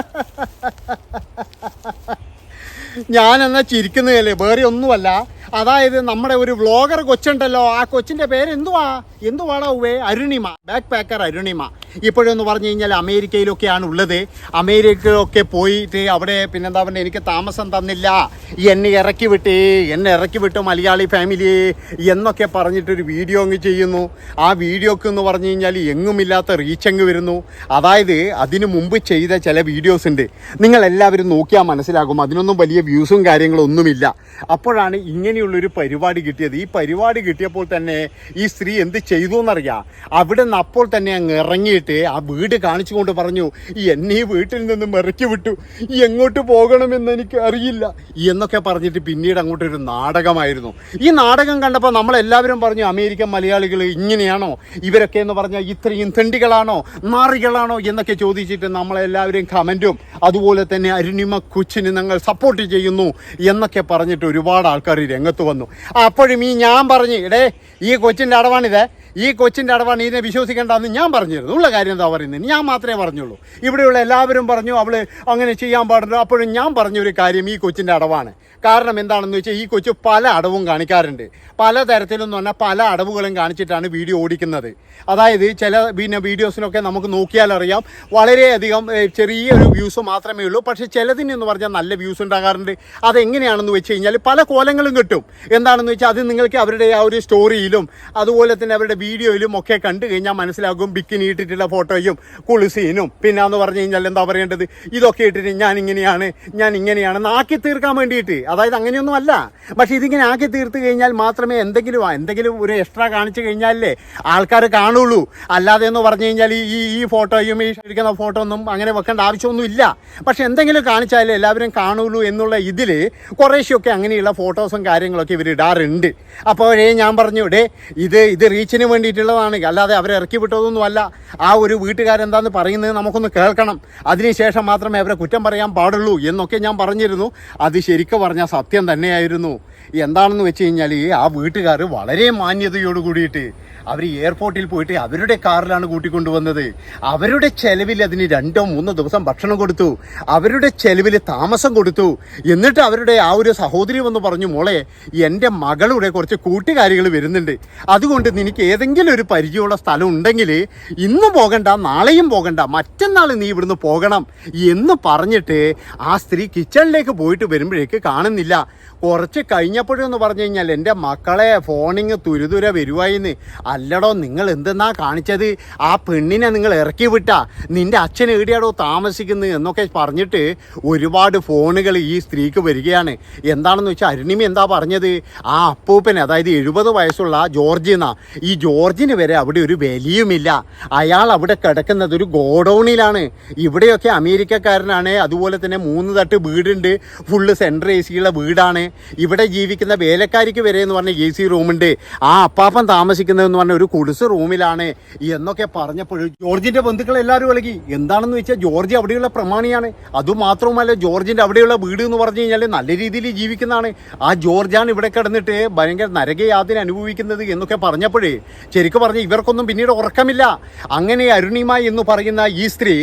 ഞാൻ എന്നാ ചിരിക്കുന്നതല്ലേ? വേറെ ഒന്നുമല്ല. അതായത് നമ്മുടെ ഒരു വ്ളോഗർ കൊച്ചുണ്ടല്ലോ. ആ കൊച്ചിന്റെ പേര് എന്തുവാ എന്തുവാടാ ഉവേ അരുണിമ. Backpacker Arunima. ഇപ്പോഴെന്ന് പറഞ്ഞു കഴിഞ്ഞാൽ അമേരിക്കയിലൊക്കെയാണ് ഉള്ളത് അമേരിക്കയിലൊക്കെ പോയിട്ട് അവിടെ പിന്നെന്താ പറയുക എനിക്ക് താമസം തന്നില്ല. എന്നെ ഇറക്കി വിട്ടേ എന്നെ ഇറക്കി വിട്ടു മലയാളി ഫാമിലി എന്നൊക്കെ പറഞ്ഞിട്ടൊരു വീഡിയോ അങ്ങ് ചെയ്യുന്നു. ആ വീഡിയോക്ക് എന്ന് പറഞ്ഞു കഴിഞ്ഞാൽ എങ്ങുമില്ലാത്ത റീച്ച് അങ്ങ് വരുന്നു. അതായത് അതിനു മുമ്പ് ചെയ്ത ചില വീഡിയോസ് ഉണ്ട്. നിങ്ങൾ എല്ലാവരും നോക്കിയാൽ മനസ്സിലാകും. അതിനൊന്നും വലിയ വ്യൂസും കാര്യങ്ങളും ഒന്നുമില്ല അപ്പോഴാണ് ഇങ്ങനെയുള്ളൊരു പരിപാടി കിട്ടിയത്. ഈ പരിപാടി കിട്ടിയപ്പോൾ തന്നെ ഈ സ്ത്രീ എന്ത് ചെയ്തു എന്നറിയാം അവിടെ നിന്ന് അപ്പോൾ തന്നെ അങ്ങ് ഇറങ്ങിയിട്ട് ആ വീട് കാണിച്ചുകൊണ്ട് പറഞ്ഞു എന്നെ ഈ വീട്ടിൽ നിന്ന് ഇറക്കി വിട്ടു. എങ്ങോട്ട് പോകണമെന്ന് എനിക്ക് അറിയില്ല. എന്നൊക്കെ പറഞ്ഞിട്ട് പിന്നീട് അങ്ങോട്ടൊരു നാടകമായിരുന്നു. ഈ നാടകം കണ്ടപ്പോൾ നമ്മളെല്ലാവരും പറഞ്ഞു അമേരിക്കൻ മലയാളികൾ ഇങ്ങനെയാണോ? ഇവരൊക്കെ എന്ന് പറഞ്ഞാൽ ഇത്രയും തെണ്ടികളാണോ? നാറികളാണോ? എന്നൊക്കെ ചോദിച്ചിട്ട് നമ്മളെല്ലാവരും കമന്റും അതുപോലെ തന്നെ അരുണിമ കൊച്ചിന് ഞങ്ങൾ സപ്പോർട്ട് ചെയ്യുന്നു. എന്നൊക്കെ പറഞ്ഞിട്ട് ഒരുപാട് ആൾക്കാർ രംഗത്ത് വന്നു. അപ്പോഴും ഈ ഞാൻ പറഞ്ഞു ഇടേ ഈ കൊച്ചിന്റെ അടവാണിത്. ഈ കൊച്ചിന്റെ അടവാണ് ഇതിനെ വിശ്വസിക്കേണ്ടതെന്ന് ഞാൻ പറഞ്ഞിരുന്നു. ഉള്ള കാര്യം എന്താ പറയുന്നത് ഞാൻ മാത്രമേ പറഞ്ഞുള്ളൂ. ഇവിടെയുള്ള എല്ലാവരും പറഞ്ഞു അവൾ അങ്ങനെ ചെയ്യാൻ പാടില്ല. അപ്പോഴും ഞാൻ പറഞ്ഞൊരു കാര്യം ഈ കൊച്ചിന്റെ അടവാണ്. കാരണം എന്താണെന്ന് വെച്ചാൽ ഈ കൊച്ചു പല അടവും കാണിക്കാറുണ്ട്. പല തരത്തിലെന്ന് പറഞ്ഞാൽ പല അടവുകളും കാണിച്ചിട്ടാണ് വീഡിയോ ഓടിക്കുന്നത്. അതായത് ചില പിന്നെ വീഡിയോസിനൊക്കെ നമുക്ക് നോക്കിയാൽ അറിയാം വളരെയധികം ചെറിയ ചെറിയൊരു വ്യൂസ് മാത്രമേ ഉള്ളൂ. പക്ഷേ ചിലതിന് എന്ന് പറഞ്ഞാൽ നല്ല വ്യൂസ് ഉണ്ടാകാറുണ്ട്. അതെങ്ങനെയാണെന്ന് വെച്ച് കഴിഞ്ഞാൽ പല കോലങ്ങളും കിട്ടും. എന്താണെന്ന് വെച്ചാൽ അത് നിങ്ങൾക്ക് അവരുടെ ആ ഒരു സ്റ്റോറിയിലും അതുപോലെ തന്നെ അവരുടെ വീഡിയോയിലും ഒക്കെ കണ്ടു കഴിഞ്ഞാൽ മനസ്സിലാകും ബിക്കിനി ഇട്ടിട്ടുള്ള ഫോട്ടോയും കുളിസീനും. പിന്നെ എന്ന് പറഞ്ഞു കഴിഞ്ഞാൽ എന്താ പറയേണ്ടത്? ഇതൊക്കെ ഇട്ടിട്ട് ഞാൻ ഇങ്ങനെയാണ് ഞാൻ ഇങ്ങനെയാണ് ആക്കി തീർക്കാൻ വേണ്ടിയിട്ട്. അതായത് അങ്ങനെയൊന്നും അല്ല. പക്ഷെ ഇതിങ്ങനെ ആക്കി തീർത്ത് കഴിഞ്ഞാൽ മാത്രമേ എന്തെങ്കിലും എന്തെങ്കിലും ഒരു എക്സ്ട്രാ കാണിച്ചു കഴിഞ്ഞാലേ ആൾക്കാർ കാണുള്ളൂ. അല്ലാതെ എന്ന് പറഞ്ഞു കഴിഞ്ഞാൽ ഈ ഈ- ഫോട്ടോയും ഈ ഇരിക്കുന്ന ഫോട്ടോ ഒന്നും അങ്ങനെ വെക്കേണ്ട ആവശ്യമൊന്നും ഇല്ല. പക്ഷെ എന്തെങ്കിലും കാണിച്ചാലേ എല്ലാവരും കാണുള്ളൂ എന്നുള്ള ഇതിൽ കുറേശ്ശൊക്കെ അങ്ങനെയുള്ള ഫോട്ടോസും കാര്യങ്ങളൊക്കെ ഇവർ ഇടാറുണ്ട്. അപ്പോഴേ ഞാൻ പറഞ്ഞു ഡേ ഇത് ഇത് റീച്ചിന് വേണ്ടിയിട്ടുള്ളതാണ് അല്ലാതെ അവരെ ഇറക്കി വിട്ടതൊന്നും അല്ല ആ ഒരു വീട്ടുകാരെന്താന്ന് പറയുന്നത് നമുക്കൊന്ന് കേൾക്കണം. അതിനുശേഷം മാത്രമേ അവരെ കുറ്റം പറയാൻ പാടുള്ളൂ എന്നൊക്കെ ഞാൻ പറഞ്ഞിരുന്നു. അത് ശരിക്കും പറഞ്ഞാൽ സത്യം തന്നെയായിരുന്നു. എന്താണെന്ന് വെച്ച് കഴിഞ്ഞാൽ ആ വീട്ടുകാർ വളരെ മാന്യതയോട് കൂടിയിട്ട് അവർ എയർപോർട്ടിൽ പോയിട്ട് അവരുടെ കാറിലാണ് കൂട്ടിക്കൊണ്ടുവന്നത്. അവരുടെ ചെലവിൽ അതിന് രണ്ടോ മൂന്നോ ദിവസം ഭക്ഷണം കൊടുത്തു. അവരുടെ ചെലവിൽ താമസം കൊടുത്തു. എന്നിട്ട് അവരുടെ ആ ഒരു സഹോദരി വന്ന് പറഞ്ഞു മോളെ എന്റെ മകളുടെ കുറച്ച് കൂട്ടുകാരികൾ വരുന്നുണ്ട്. അതുകൊണ്ട് നിനക്ക് ഏതെങ്കിലും ഒരു പരിചയമുള്ള സ്ഥലം ഉണ്ടെങ്കിൽ ഇന്ന് പോകണ്ട നാളെയും പോകണ്ട മറ്റന്നാൾ നീ ഇവിടുന്ന് പോകണം എന്ന് പറഞ്ഞിട്ട് ആ സ്ത്രീ കിച്ചണിലേക്ക് പോയിട്ട് വരുമ്പോഴേക്ക് കാണുന്നില്ല. കുറച്ച് കഴിഞ്ഞപ്പോഴെന്ന് പറഞ്ഞു കഴിഞ്ഞാൽ എന്റെ മക്കളെ ഫോണിങ് തുരുതുര വരുവായിന്ന്. അല്ലടോ നിങ്ങൾ എന്തെന്നാ കാണിച്ചത്? ആ പെണ്ണിനെ നിങ്ങൾ ഇറക്കി വിട്ടാ. നിന്റെ അച്ഛൻ എവിടെയാടോ താമസിക്കുന്നത് എന്നൊക്കെ പറഞ്ഞിട്ട് ഒരുപാട് ഫോണുകൾ ഈ സ്ത്രീക്ക് വരികയാണ്. എന്താണെന്ന് വെച്ചാൽ അരുണിമ എന്താ പറഞ്ഞത്? ആ അപ്പൂപ്പൻ അതായത് എഴുപത് വയസ്സുള്ള ജോർജ് എന്നാ. ഈ ജോർജിന് വരെ അവിടെ ഒരു വിലയുമില്ല. അയാൾ അവിടെ കിടക്കുന്നത് ഒരു ഗോഡൗണിലാണ്. ഇവിടെയൊക്കെ അമേരിക്കക്കാരനാണ്. അതുപോലെ തന്നെ മൂന്ന് തട്ട് വീടുണ്ട്. ഫുള്ള് സെൻട്രൽ എ സിയുള്ള വീടാണ്. ഇവിടെ ജീവിക്കുന്ന വേലക്കാരിക്ക് വരെ എന്ന് പറഞ്ഞ എ സി റൂമുണ്ട് ആ അപ്പാപ്പൻ താമസിക്കുന്നതെന്ന് പറഞ്ഞ ഒരു കുടിസ് റൂമിലാണ് എന്നൊക്കെ പറഞ്ഞപ്പോൾ ജോർജിന്റെ ബന്ധുക്കൾ എല്ലാവരും വിളകി എന്താണെന്ന് വെച്ചാൽ ജോർജ് അവിടെയുള്ള പ്രമാണിയാണ്. അതുമാത്രവുമല്ല ജോർജിന്റെ അവിടെയുള്ള വീട് എന്ന് പറഞ്ഞു കഴിഞ്ഞാൽ നല്ല രീതിയിൽ ജീവിക്കുന്നതാണ്. ആ ജോർജാണ് ഇവിടെ കിടന്നിട്ട് ഭയങ്കര നരകയാതിന് അനുഭവിക്കുന്നത് എന്നൊക്കെ പറഞ്ഞപ്പോഴേ ശരിക്കും പറഞ്ഞ ഇവർക്കൊന്നും പിന്നീട് ഉറക്കമില്ല. അങ്ങനെ അരുണിമ എന്ന് പറയുന്ന ഈ സ്ത്രീ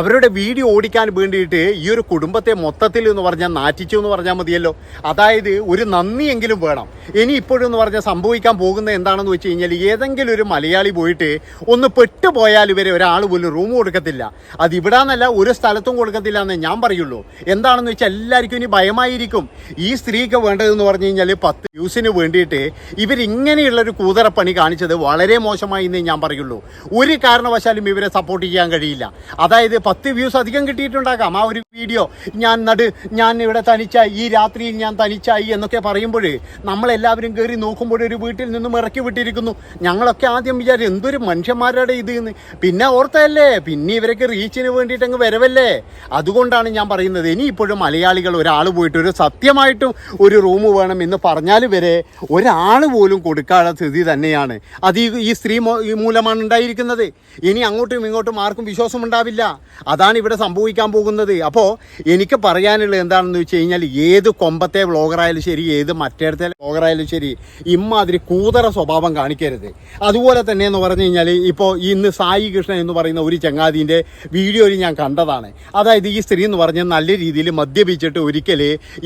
അവരുടെ വീട് ഓടിക്കാൻ വേണ്ടിയിട്ട് ഈ ഒരു കുടുംബത്തെ മൊത്തത്തിൽ എന്ന് പറഞ്ഞാൽ നാറ്റിച്ചു എന്ന് പറഞ്ഞാൽ മതിയല്ലോ. അതായത് ഒരു നന്ദിയെങ്കിലും വേണം. ഇനി ഇപ്പോഴെന്ന് പറഞ്ഞാൽ സംഭവിക്കാൻ പോകുന്നത് എന്താണെന്ന് വെച്ച് കഴിഞ്ഞാൽ ഏതെങ്കിലും ഒരു മലയാളി പോയിട്ട് ഒന്ന് പെട്ടുപോയാൽ ഇവരെ ഒരാൾ പോലും റൂം കൊടുക്കത്തില്ല. അത് ഇവിടാന്നല്ല ഒരു സ്ഥലത്തും കൊടുക്കത്തില്ല എന്ന് ഞാൻ പറയുള്ളൂ. എന്താണെന്ന് വെച്ചാൽ എല്ലാവർക്കും ഇനി ഭയമായിരിക്കും. ഈ സ്ത്രീക്ക് വേണ്ടതെന്ന് പറഞ്ഞു കഴിഞ്ഞാൽ പത്ത് വ്യൂസിന് വേണ്ടിയിട്ട് ഇവരിങ്ങനെയുള്ള ഒരു കൂതറപ്പണി കാണിച്ചത് വളരെ മോശമായി എന്നേ ഞാൻ പറയുള്ളൂ. ഒരു കാരണവശാലും ഇവരെ സപ്പോർട്ട് ചെയ്യാൻ കഴിയില്ല. അതായത് പത്ത് വ്യൂസ് അധികം കിട്ടിയിട്ടുണ്ടാകാം. ആ ഒരു വീഡിയോ ഞാൻ നട് ഞാൻ ഇവിടെ തനിച്ചായി ഈ രാത്രിയിൽ ഞാൻ തനിച്ചായി എന്നൊക്കെ പറയുമ്പോൾ നമ്മളെല്ലാവരും കയറി നോക്കുമ്പോൾ ഒരു വീട്ടിൽ നിന്നും ഇറക്കി വിട്ടിരിക്കുന്നു. ഞങ്ങളൊക്കെ ആദ്യം വിചാരിച്ചു എന്തൊരു മനുഷ്യന്മാരുടെ ഇത് എന്ന്. പിന്നെ ഓർത്തല്ലേ പിന്നെ ഇവരൊക്കെ റീച്ചിന് വേണ്ടിയിട്ട് അങ്ങ് വരവല്ലേ? അതുകൊണ്ടാണ് ഞാൻ പറയുന്നത് ഇനി ഇപ്പോഴും മലയാളികൾ ഒരാൾ പോയിട്ട് ഒരു സത്യമായിട്ടും ഒരു റൂം വേണം എന്ന് പറഞ്ഞാൽ വരെ ഒരാൾ പോലും കൊടുക്കാത്ത സ്ഥിതി തന്നെയാണ്. അത് ഈ- സ്ത്രീ മൂലമാണ് ഉണ്ടായിരിക്കുന്നത്. ഇനി അങ്ങോട്ടും ഇങ്ങോട്ടും ആർക്കും വിശ്വാസം ഉണ്ടാവില്ല. അതാണ് ഇവിടെ സംഭവിക്കാൻ പോകുന്നത്. അപ്പോൾ എനിക്ക് പറയാനുള്ളത് എന്താണെന്ന് വെച്ച് കഴിഞ്ഞാൽ ഏത് കൊമ്പത്തെ വ്ളോഗറായാലും ശരി ഏത് മറ്റേടത്തെ വ്ളോഗറായാലും ശരി ഇമ്മാതിരി കൂതറ സ്വഭാവം കാണിക്കരുത്. അതുപോലെ തന്നെ എന്ന് പറഞ്ഞു കഴിഞ്ഞാൽ ഇപ്പോൾ ഇന്ന് സായി കൃഷ്ണൻ എന്ന് പറയുന്ന ഒരു ചങ്ങാതിന്റെ വീഡിയോയിൽ ഞാൻ കണ്ടതാണ്. അതായത് ഈ സ്ത്രീ എന്ന് പറഞ്ഞാൽ നല്ല രീതിയിൽ മദ്യപിച്ചിട്ട് ഒരിക്കൽ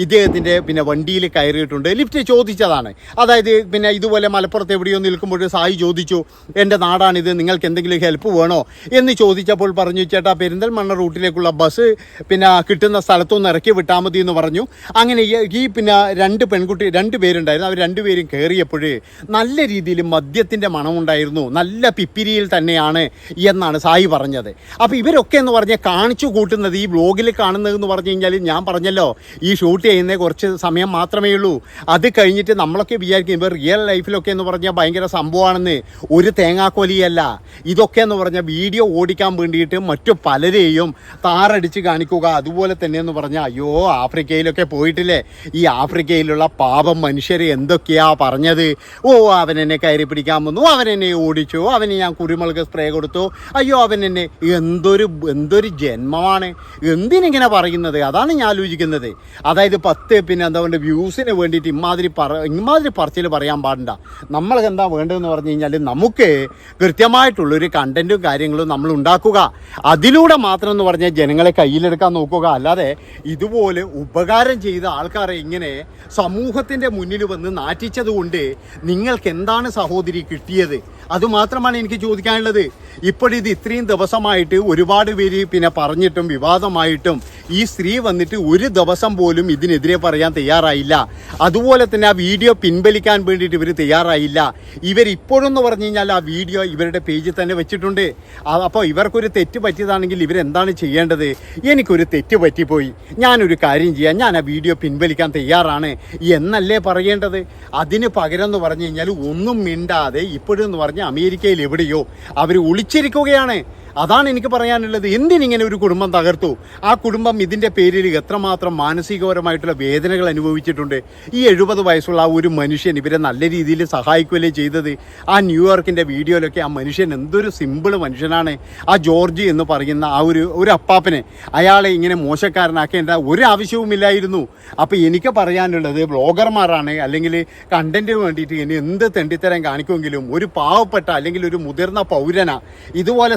ഇദ്ദേഹത്തിന്റെ പിന്നെ വണ്ടിയിൽ കയറിയിട്ടുണ്ട്. ലിഫ്റ്റ് ചോദിച്ചതാണ്. അതായത് പിന്നെ ഇതുപോലെ മലപ്പുറത്ത് എവിടെയോ നിൽക്കുമ്പോൾ സായി ചോദിച്ചു എന്റെ നാടാണിത് നിങ്ങൾക്ക് എന്തെങ്കിലും ഹെൽപ്പ് വേണോ? എന്ന് ചോദിച്ചപ്പോൾ പറഞ്ഞു ചേട്ടാ പെരിന്തൽമണ്ണ റൂട്ടിലേക്കുള്ള ബസ് പിന്നെ കിട്ടുന്ന സ്ഥലത്തൊന്ന് ഇറക്കി വിട്ടാൽ മതി എന്ന് പറഞ്ഞു. അങ്ങനെ ഈ പിന്നെ രണ്ട് പെൺകുട്ടി രണ്ട് പേരുണ്ടായിരുന്നു. അവർ രണ്ടുപേരും കയറിയപ്പോൾ നല്ല രീതിയിൽ മദ്യത്തിന്റെ മണമുണ്ടായിരുന്നു. നല്ല പിപ്പിരിയിൽ തന്നെയാണ് എന്നാണ് സായി പറഞ്ഞത്. അപ്പോൾ ഇവരൊക്കെ എന്ന് പറഞ്ഞാൽ കാണിച്ചു കൂട്ടുന്നത് ഈ വ്ലോഗിൽ കാണുന്നത് എന്ന് പറഞ്ഞു കഴിഞ്ഞാൽ ഞാൻ പറഞ്ഞല്ലോ ഈ ഷൂട്ട് ചെയ്യുന്ന കുറച്ച് സമയം മാത്രമേ ഉള്ളൂ. അത് കഴിഞ്ഞിട്ട് നമ്മളൊക്കെ വിചാരിക്കും ഇവർ റിയൽ ലൈഫിലൊക്കെ എന്ന് പറഞ്ഞാൽ ഭയങ്കര സംഭവമാണെന്ന്. ഒരു തേങ്ങാക്കൊലിയല്ല. ഇതൊക്കെ എന്ന് പറഞ്ഞാൽ വീഡിയോ ഓടിക്കാൻ വേണ്ടിയിട്ട് മറ്റു പലരെയും താറടിച്ച് കാണിക്കുക അതുപോലെ തന്നെ എന്ന് പറഞ്ഞാൽ അയ്യോ ആഫ്രിക്കയിലൊക്കെ പോയിട്ടില്ലേ? ഈ ആഫ്രിക്കയിലുള്ള പാപം മനുഷ്യർ എന്തൊക്കെയാ പറഞ്ഞത്? ഓ അവൻ എന്നെ കയറി പിടിക്കാൻ വന്നു. അവൻ എന്നെ ഓടിച്ചു. അവന് ഞാൻ കുരുമുളക് സ്പ്രേ കൊടുത്തു. അയ്യോ അവൻ എന്നെ എന്തൊരു എന്തൊരു ജന്മമാണ്. എന്തിനിങ്ങനെ പറയുന്നത്? അതാണ് ഞാൻ ആലോചിക്കുന്നത്. അതായത് പത്ത് പിന്നെ എന്താ പറയുക വ്യൂസിന് വേണ്ടിയിട്ട് ഇമാതിരി പറ ഇമാതിരി പറച്ചിൽ പറയാൻ പാടണ്ട നമ്മൾക്ക് എന്താ വേണ്ടതെന്ന് പറഞ്ഞു കഴിഞ്ഞാൽ നമുക്ക് കൃത്യമായിട്ടുള്ളൊരു കണ്ടന്റും കാര്യങ്ങളും നമ്മൾ ഉണ്ടാക്കുക. അതിലൂടെ മാത്രം എന്ന് പറഞ്ഞാൽ ജനങ്ങളെ കയ്യിലെടുക്കാൻ നോക്കുക. അല്ലാതെ ഇതുപോലെ ഉപകാരം ചെയ്ത ആൾക്കാരെ ഇങ്ങനെ സമൂഹത്തിന്റെ മുന്നിൽ വന്ന് നാറ്റിച്ചത് കൊണ്ട് നിങ്ങൾക്ക് എന്താണ് സഹോദരി കിട്ടിയത്. അതുമാത്രമാണ് എനിക്ക് ചോദിക്കാനുള്ളത്. ഇപ്പോഴിത് ഇത്രയും ദിവസമായിട്ട് ഒരുപാട് പേര് പിന്നെ പറഞ്ഞിട്ടും വിവാദമായിട്ടും ഈ സ്ത്രീ വന്നിട്ട് ഒരു ദിവസം പോലും ഇതിനെതിരെ പറയാൻ തയ്യാറായില്ല. അതുപോലെ തന്നെ ആ വീഡിയോ പിൻവലിക്കാൻ വേണ്ടിയിട്ട് ഇവർ തയ്യാറായില്ല. ഇവരിപ്പോഴും എന്ന് പറഞ്ഞു കഴിഞ്ഞാൽ ആ വീഡിയോ ഇവരുടെ പേജിൽ തന്നെ വെച്ചിട്ടുണ്ട്. അപ്പോൾ ഇവർക്കൊരു തെറ്റ് പറ്റിയതാണെങ്കിൽ ഇവരെന്താണ് ചെയ്യേണ്ടത്? എനിക്കൊരു തെറ്റ് പറ്റിപ്പോയി. ഞാനൊരു കാര്യം ചെയ്യാം. ഞാൻ ആ വീഡിയോ പിൻവലിക്കാൻ തയ്യാറാണ്. എന്നല്ലേ പറയേണ്ടത്? അതിന് പകരം എന്ന് പറഞ്ഞു കഴിഞ്ഞാൽ ഒന്നും മിണ്ടാതെ ഇപ്പോഴും എന്ന് പറഞ്ഞാൽ അമേരിക്കയിൽ എവിടെയോ അവർ ഒളിച്ചിരിക്കുകയാണ് അതാണ് എനിക്ക് പറയാനുള്ളത്. എന്തിനിങ്ങനെ ഒരു കുടുംബം തകർത്തു? ആ കുടുംബം ഇതിന്റെ പേരിൽ എത്രമാത്രം മാനസികപരമായിട്ടുള്ള വേദനകൾ അനുഭവിച്ചിട്ടുണ്ട്? ഈ എഴുപത് വയസ്സുള്ള ആ ഒരു മനുഷ്യൻ ഇവരെ നല്ല രീതിയിൽ സഹായിക്കുകയല്ലേ ചെയ്തത്? ആ ന്യൂയോർക്കിന്റെ വീഡിയോയിലൊക്കെ ആ മനുഷ്യൻ എന്തൊരു സിമ്പിൾ മനുഷ്യനാണ്. ആ ജോർജ് എന്ന് പറയുന്ന ആ ഒരു ഒരു അപ്പാപ്പനെ അയാളെ ഇങ്ങനെ മോശക്കാരനാക്കേണ്ട ഒരു ആവശ്യവുമില്ലായിരുന്നു അപ്പോൾ എനിക്ക് പറയാനുള്ളത് ബ്ലോഗർമാരാണ് അല്ലെങ്കിൽ കണ്ടന്റ് വേണ്ടിയിട്ട് ഇനി എന്ത് തെണ്ടിത്തരം കാണിക്കുമെങ്കിലും ഒരു പാവപ്പെട്ട അല്ലെങ്കിൽ ഒരു മുതിർന്ന പൗരന ഇതുപോലെ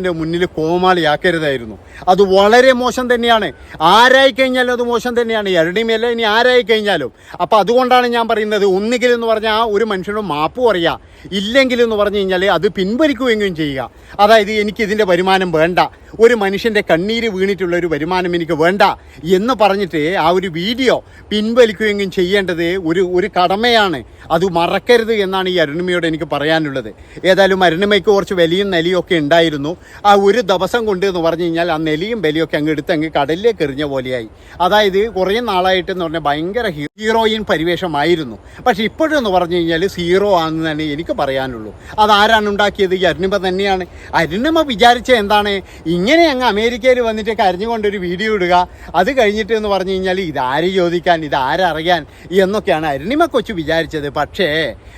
സമൂഹത്തിന്റെ മുന്നിൽ കോമാളിയാക്കരുതായിരുന്നു. അത് വളരെ മോശം തന്നെയാണ്. ആരായി കഴിഞ്ഞാലും അത് മോശം തന്നെയാണ്. എരടിമയല്ല ഇനി ആരായി കഴിഞ്ഞാലും അപ്പോൾ അതുകൊണ്ടാണ് ഞാൻ പറയുന്നത് ഒന്നുകിൽ എന്ന് പറഞ്ഞാൽ ആ ഒരു മനുഷ്യനോട് മാപ്പ് പറയുക ഇല്ലെങ്കിൽ എന്ന് പറഞ്ഞു കഴിഞ്ഞാൽ അത് പിൻവലിക്കുകയെങ്കിലും ചെയ്യുക. അതായത് എനിക്ക് ഇതിന്റെ വരുമാനം വേണ്ട. ഒരു മനുഷ്യന്റെ കണ്ണീര് വീണിട്ടുള്ള ഒരു വരുമാനം എനിക്ക് വേണ്ട എന്ന് പറഞ്ഞിട്ട് ആ ഒരു വീഡിയോ പിൻവലിക്കുകയെങ്കിലും ചെയ്യേണ്ടത് ഒരു ഒരു കടമയാണ്. അത് മറക്കരുത് എന്നാണ് ഈ അരുണിമയോട് എനിക്ക് പറയാനുള്ളത്. ഏതായാലും അരുണിമയ്ക്ക് കുറച്ച് വലിയും നെലിയും ഉണ്ടായിരുന്നു. ആ ഒരു ദിവസം കൊണ്ട് എന്ന് പറഞ്ഞു കഴിഞ്ഞാൽ ആ നെലിയും ബലിയൊക്കെ അങ്ങ് എടുത്ത് അങ്ങ് കടലിലേക്ക് എറിഞ്ഞ പോലെയായി. അതായത് കുറേ നാളായിട്ട് എന്ന് പറഞ്ഞാൽ ഭയങ്കര ഹീറോയിൻ പരിവേഷമായിരുന്നു. പക്ഷേ ഇപ്പോഴും എന്ന് പറഞ്ഞു കഴിഞ്ഞാൽ സീറോ ആണെന്ന് തന്നെ എനിക്ക് പറയാനുള്ളൂ. അതാരാണ് ഉണ്ടാക്കിയത്? ഈ അരുണിമ തന്നെയാണ്. അരുണിമ വിചാരിച്ച എന്താണ്? ഇങ്ങനെ അങ്ങ് അമേരിക്കയിൽ വന്നിട്ട് കരഞ്ഞുകൊണ്ടൊരു വീഡിയോ ഇടുക അത് കഴിഞ്ഞിട്ട് എന്ന് പറഞ്ഞു കഴിഞ്ഞാൽ ഇതാര് ചോദിക്കാൻ ഇതാരറിയാൻ എന്നൊക്കെയാണ് അരുണിമ കൊച്ചു വിചാരിച്ചത്. പക്ഷേ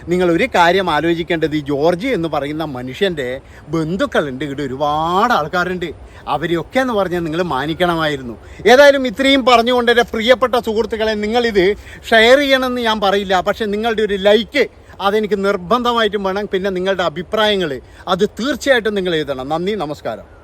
നിങ്ങൾ ഒരു കാര്യം ആലോചിക്കേണ്ടത് ഈ ജോർജ് എന്ന് പറയുന്ന മനുഷ്യന്റെ ബന്ധുക്കളുണ്ട്. ഇവിടെ ഒരുപാട് ആൾക്കാരുണ്ട്. അവരെയൊക്കെ എന്ന് പറഞ്ഞാൽ നിങ്ങൾ മാനിക്കണമായിരുന്നു. ഏതായാലും ഇത്രയും പറഞ്ഞുകൊണ്ട് എന്റെ പ്രിയപ്പെട്ട സുഹൃത്തുക്കളെ നിങ്ങളിത് ഷെയർ ചെയ്യണമെന്ന് ഞാൻ പറയില്ല. പക്ഷേ നിങ്ങളുടെ ഒരു ലൈക്ക് അതെനിക്ക് നിർബന്ധമായിട്ടും വേണം. പിന്നെ നിങ്ങളുടെ അഭിപ്രായങ്ങൾ അത് തീർച്ചയായിട്ടും നിങ്ങൾ എഴുതണം. നന്ദി നമസ്കാരം.